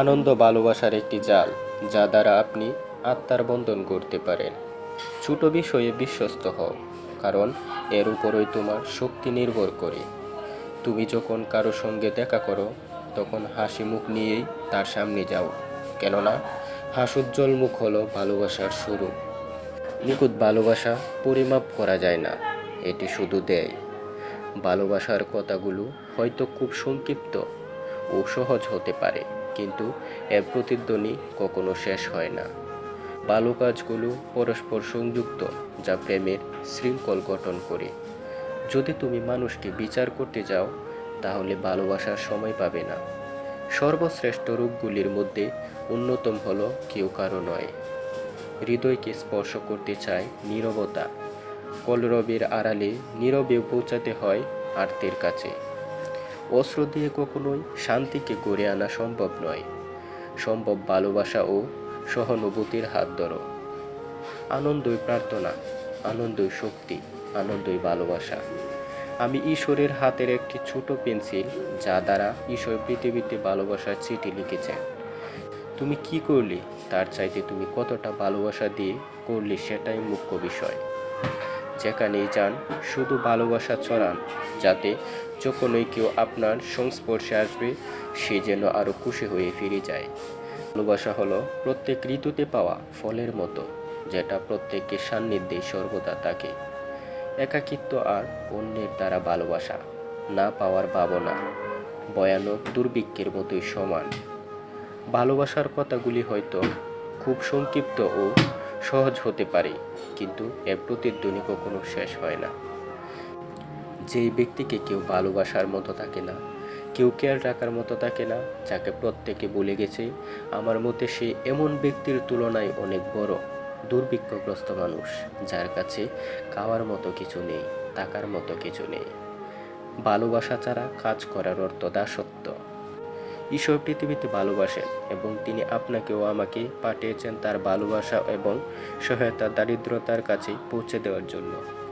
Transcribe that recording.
আনন্দ ভালোবাসার একটি জাল, যা দ্বারা আপনি আত্মার বন্ধন করতে পারেন। ছোট বিষয়ে বিশ্বস্ত হও, কারণ এর উপরই তোমার শক্তি নির্ভর করে। তুমি যখন কারও সঙ্গে দেখা করো, তখন হাসি মুখ নিয়েই তার সামনে যাও। কেননা, হাসুজ্জ্বল মুখ হলো ভালোবাসার শুরু। নিখুঁত ভালোবাসা পরিমাপ করা যায় না, এটি শুধু দেয়। ভালোবাসার কথাগুলো হয়তো খুব সংক্ষিপ্ত ও সহজ হতে পারে। কিন্তু এর প্রতিধ্বনি কখনো শেষ হয় না। ভালো কাজগুলো পরস্পর সংযুক্ত, যা প্রেমের শৃঙ্খল গঠন করে। যদি তুমি মানুষকে বিচার করতে যাও, তাহলে ভালোবাসার সময় পাবে না। সর্বশ্রেষ্ঠ রূপগুলির মধ্যে অন্যতম হলো কেউ কারও নয়। হৃদয়কে স্পর্শ করতে চায় নীরবতা। কলরবের আড়ালে নীরবে পৌঁছাতে হয় আর্তের কাছে। অস্ত্র দিয়ে কখনোই শান্তিকে গড়ে আনা সম্ভব নয়। সম্ভব ভালোবাসা ও সহানুভূতির হাত ধরো। আনন্দই প্রার্থনা, আনন্দই শক্তি, আনন্দই ভালোবাসা। আমি ঈশ্বরের হাতের একটি ছোট পেন্সিল, যা দ্বারা ঈশ্বর পৃথিবীতে ভালোবাসার চিঠি লিখেছেন তুমি কি করলে? তার চাইতে তুমি কতটা ভালোবাসা দিয়ে করলে সেটাই মুখ্য বিষয়। যেখানেই যান শুধু ভালোবাসা ছড়ান, যাতে যখনই কেউ আপনার সংস্পর্শে আসবে, সে যেন আরও খুশি হয়ে ফিরে যায়। ভালোবাসা হলো প্রত্যেক ঋতুতে পাওয়া ফলের মতো, যেটা প্রত্যেকের সান্নিধ্যে সর্বদা থাকে। একাকিত্ব আর অন্যের দ্বারা ভালোবাসা না পাওয়ার ভাবনা ভয়ানক দুর্ভিক্ষের মতোই সমান। ভালোবাসার কথাগুলি হয়তো খুব সংক্ষিপ্ত ও সহজ হতে পারে, কিন্তু এর প্রতিধ্বনি কখনো শেষ হয় না। যেই ব্যক্তিকে কেউ ভালোবাসার মতো থাকে না, কেউ খেয়াল রাখার মতো থাকে না, যাকে প্রত্যেকে বলে গেছে, আমার মতে সে এমন ব্যক্তির তুলনায় অনেক বড়, দুর্ভিক্ষগ্রস্ত মানুষ, যার কাছে খাওয়ার মতো কিছু নেই টাকার মতো কিছু নেই। ভালোবাসা ছাড়া কাজ করার অর্থ দাসত্ব। ঈশ্বর পৃথিবীতে ভালোবাসেন এবং তিনি আপনাকেও আমাকে পাঠিয়েছেন তার ভালোবাসা এবং সহায়তা দারিদ্রতার কাছে পৌঁছে দেওয়ার জন্য।